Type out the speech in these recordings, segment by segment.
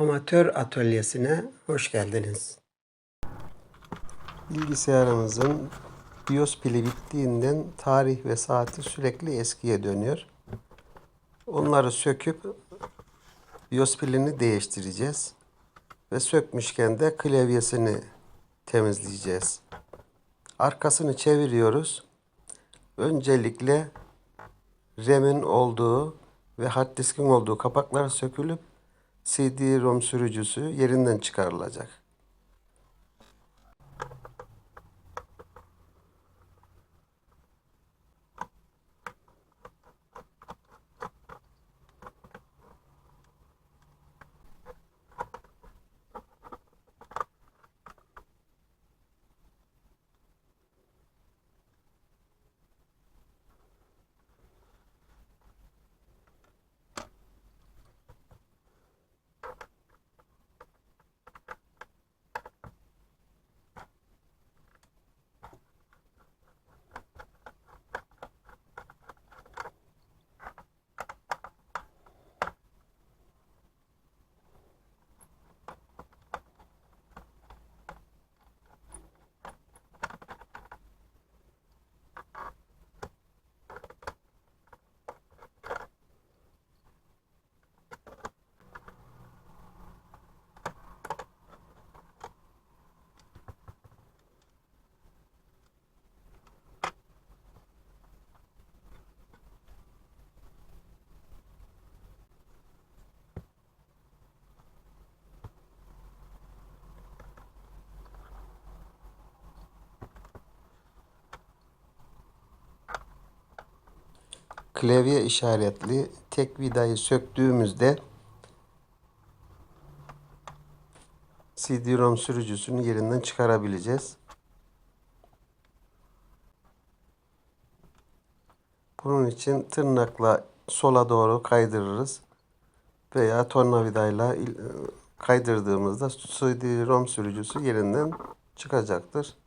Amatör atölyesine hoş geldiniz. Bilgisayarımızın BIOS pili bittiğinden tarih ve saati sürekli eskiye dönüyor. Onları söküp BIOS pilini değiştireceğiz. Ve sökmüşken de klavyesini temizleyeceğiz. Arkasını çeviriyoruz. Öncelikle RAM'in olduğu ve hard diskin olduğu kapaklar sökülüp CD-ROM sürücüsü yerinden çıkarılacak. Klavye işaretli tek vidayı söktüğümüzde CD-ROM sürücüsünü yerinden çıkarabileceğiz. Bunun için tırnakla sola doğru kaydırırız veya tornavidayla kaydırdığımızda CD-ROM sürücüsü yerinden çıkacaktır.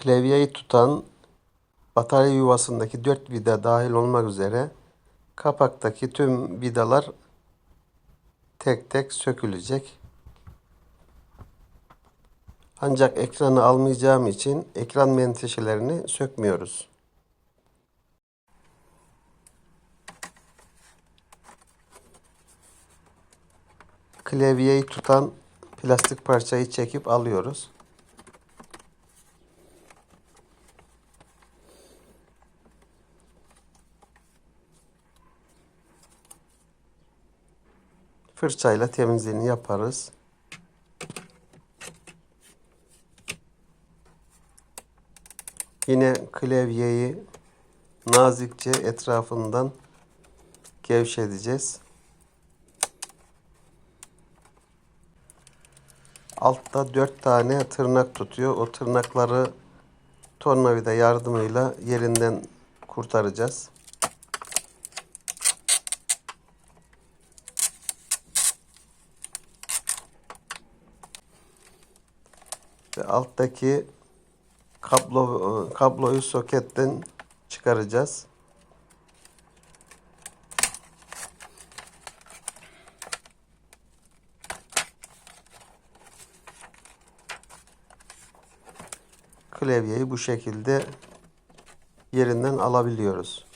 Klavyeyi tutan batarya yuvasındaki 4 vida dahil olmak üzere kapaktaki tüm vidalar tek tek sökülecek. Ancak ekranı almayacağım için ekran menteşelerini sökmüyoruz. Klavyeyi tutan plastik parçayı çekip alıyoruz. Fırçayla temizliğini yaparız. Yine klavyeyi nazikçe etrafından gevşeteceğiz. Altta dört tane tırnak tutuyor. O tırnakları tornavida yardımıyla yerinden kurtaracağız. Ve alttaki kablo kabloyu soketten çıkaracağız. Klavyeyi bu şekilde yerinden alabiliyoruz.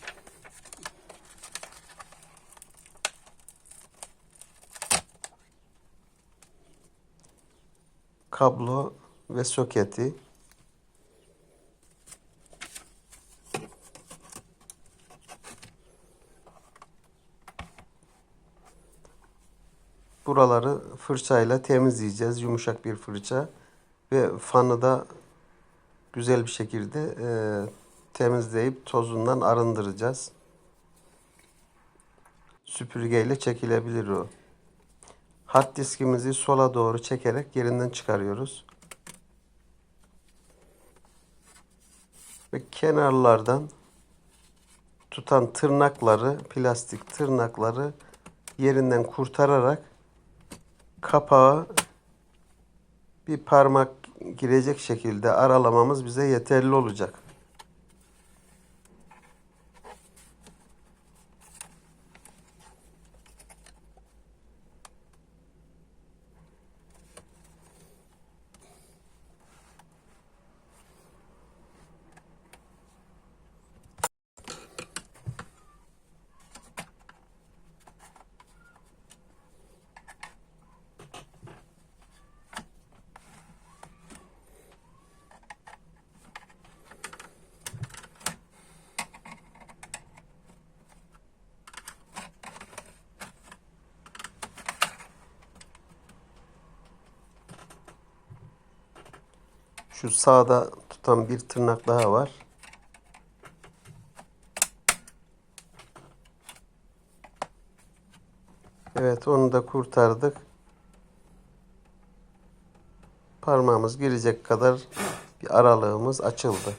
Kablo ve soketi Buraları fırçayla temizleyeceğiz. Yumuşak bir fırça ve fanı da güzel bir şekilde e, temizleyip tozundan arındıracağız. Süpürgeyle çekilebilir o. Hard diskimizi sola doğru çekerek yerinden çıkarıyoruz. Ve kenarlardan tutan tırnakları, plastik tırnakları yerinden kurtararak kapağı bir parmak girecek şekilde aralamamız bize yeterli olacak. Şu sağda tutan bir tırnak daha var. Evet onu da kurtardık. Parmağımız girecek kadar bir aralığımız açıldı.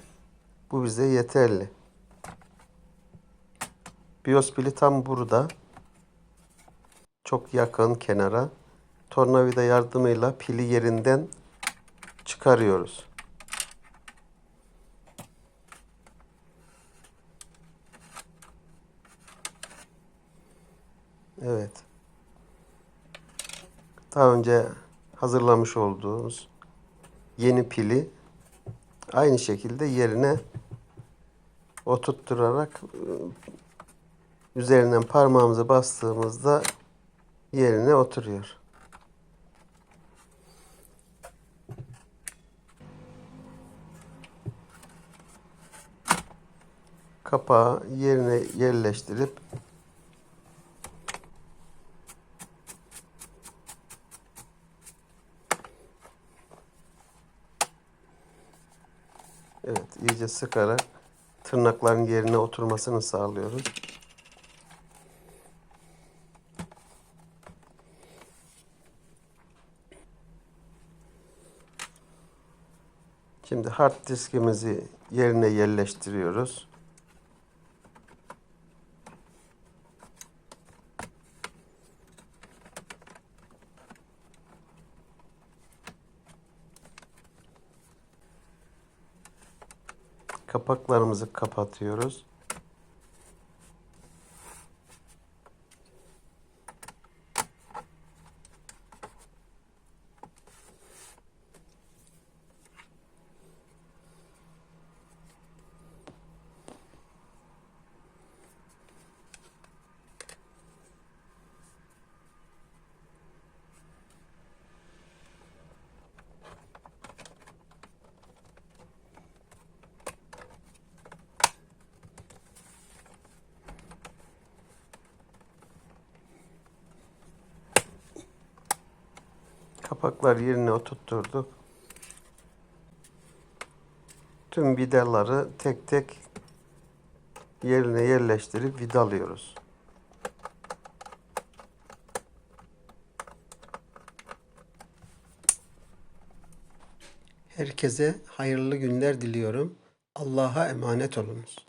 Bu bize yeterli. Biyos pili tam burada. Çok yakın kenara. Tornavida yardımıyla pili yerinden çıkarıyoruz. Evet. Daha önce hazırlamış olduğumuz yeni pili aynı şekilde yerine oturtturarak ıı, üzerinden parmağımızı bastığımızda yerine oturuyor. Kapağı yerine yerleştirip Evet, iyice sıkarak tırnakların yerine oturmasını sağlıyoruz. Şimdi hard diskimizi yerine yerleştiriyoruz. Kapaklarımızı kapatıyoruz. Kapaklar yerine oturtturduk. Tüm vidaları tek tek yerine yerleştirip vidalıyoruz. Herkese hayırlı günler diliyorum. Allah'a emanet olunuz.